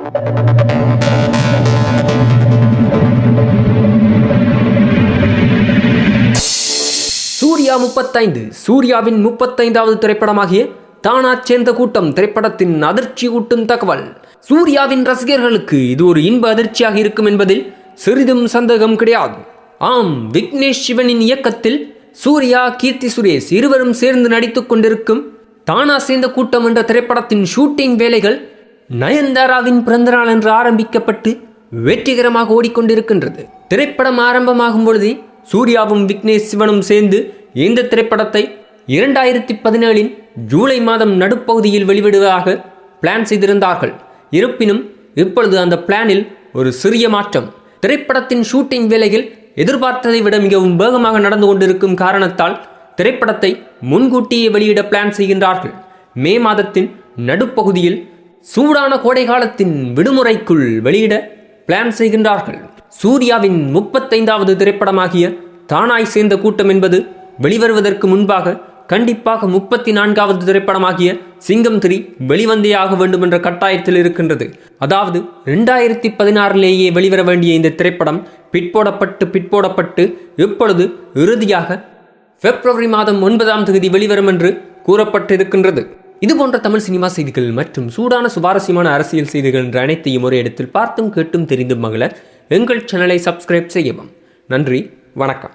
சூர்யா முப்பத்தைந்து சூர்யாவின் முப்பத்தைந்தாவது திரைப்படமாகிய தானா சேர்ந்த கூட்டம் திரைப்படத்தின் அதிர்ச்சி ஊட்டும் தகவல். சூர்யாவின் ரசிகர்களுக்கு இது ஒரு இன்ப அதிர்ச்சியாக இருக்கும் என்பதில் சிறிதும் சந்தேகம் கிடையாது. ஆம் விக்னேஷ் சிவனின் இயக்கத்தில் சூர்யா கீர்த்தி சுரேஷ் இருவரும் சேர்ந்து நடித்துக் கொண்டிருக்கும் தானா சேர்ந்த கூட்டம் என்ற திரைப்படத்தின் ஷூட்டிங் வேலைகள் நயன்தாராவின் பிறந்தநாள் என்று ஆரம்பிக்கப்பட்டு வெற்றிகரமாக ஓடிக்கொண்டிருக்கின்றது. திரைப்படம் ஆரம்பமாகும் பொழுதே சூர்யாவும் விக்னேஷ் சிவனும் சேர்ந்து இந்த திரைப்படத்தை இரண்டாயிரத்தி பதினேழின் ஜூலை மாதம் நடுப்பகுதியில் வெளிவிடுவதாக பிளான் செய்திருந்தார்கள். இருப்பினும் இப்பொழுது அந்த பிளானில் ஒரு சிறிய மாற்றம். திரைப்படத்தின் ஷூட்டிங் வேலையில் எதிர்பார்த்ததை விட மிகவும் வேகமாக நடந்து கொண்டிருக்கும் காரணத்தால் திரைப்படத்தை முன்கூட்டியே வெளியிட பிளான் செய்கின்றார்கள். மே மாதத்தின் நடுப்பகுதியில் சூடான கோடை காலத்தின் விடுமுறைக்குள் வெளியிட பிளான் செய்கின்றார்கள். சூர்யாவின் முப்பத்தைந்தாவது திரைப்படமாகிய தானாய் சேர்ந்த கூட்டம் என்பது வெளிவருவதற்கு முன்பாக கண்டிப்பாக முப்பத்தி நான்காவது திரைப்படமாகிய சிங்கம் திரி வெளிவந்தே ஆக வேண்டும் என்ற கட்டாயத்தில் இருக்கின்றது. அதாவது ரெண்டாயிரத்தி பதினாறிலேயே வெளிவர வேண்டிய இந்த திரைப்படம் பிற்போடப்பட்டு பிற்போடப்பட்டு இப்பொழுது இறுதியாக பிப்ரவரி மாதம் ஒன்பதாம் தேதி வெளிவரும் என்று கூறப்பட்டிருக்கின்றது. இது போன்ற தமிழ் சினிமா செய்திகள் மற்றும் சூடான சுவாரஸ்யமான அரசியல் செய்திகள் என்ற அனைத்தையும் ஒரு இடத்தில் பார்த்தும் கேட்டும் தெரிந்தும் மகள எங்கள் சேனலை சப்ஸ்கிரைப் செய்யவும். நன்றி வணக்கம்.